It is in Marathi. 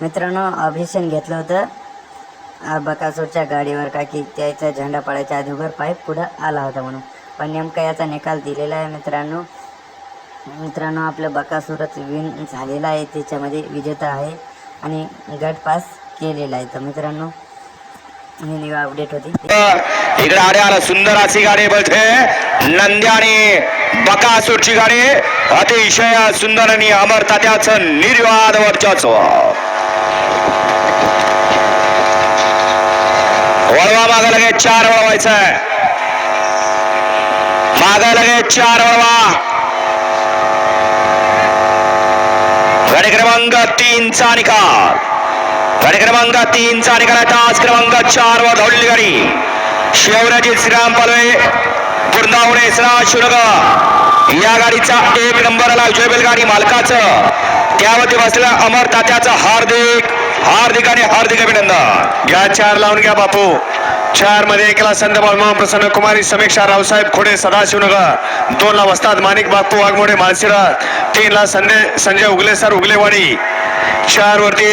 मित्रांनो अभिषेक घेतलं होतं. बकासूरच्या गाडीवर का की त्याचा झेंडा पडायच्या अगोदर पाईप पुढं आला होता म्हणून. पण नेमका याचा निकाल दिलेला आहे मित्रांनो. मित्रांनो आपलं बकासूरच विन झालेला आहे. त्याच्यामध्ये विजेता आहे आणि गट पास केलेला आहे. तर मित्रांनो ही न्यू अपडेट होती. इकडे आड्याला सुंदर अशी गाडी बघते. नंद्या आणि बकासूरची गाडी. अतिशय सुंदर आणि अमर तात्याचं निर्वाद वर्चस्व. वळवा माग लगेच चार वळवायचं आहे. माग लगेच चार वळवा. गाडी क्रमांक तीनचा निकाल. गाडी क्रमांक तीनचा निकाल तास क्रमांक चार वर धावलेली गाडी. शिवराजी श्रीराम पालवे बुरदावणे शिवनगर या गाडीचा एक नंबर आला. विजय बैलगाडी मालकाचं. त्यावरती बसलेला अमर तात्याचं हार्दिक हार्दिक आणि हार्दिक अभिनंदन. घ्या चार लावून घ्या बापू. चारमध्ये एकला संत बालमा प्रसन्न कुमारी समीक्षा रावसाहेब खोडे सदाशिवनगर. दोन ला वस्ताद माणिक बापू वाघमोडे माळशिरस तीन ला संजय संजय उगले सर उगलेवाडी चार वरती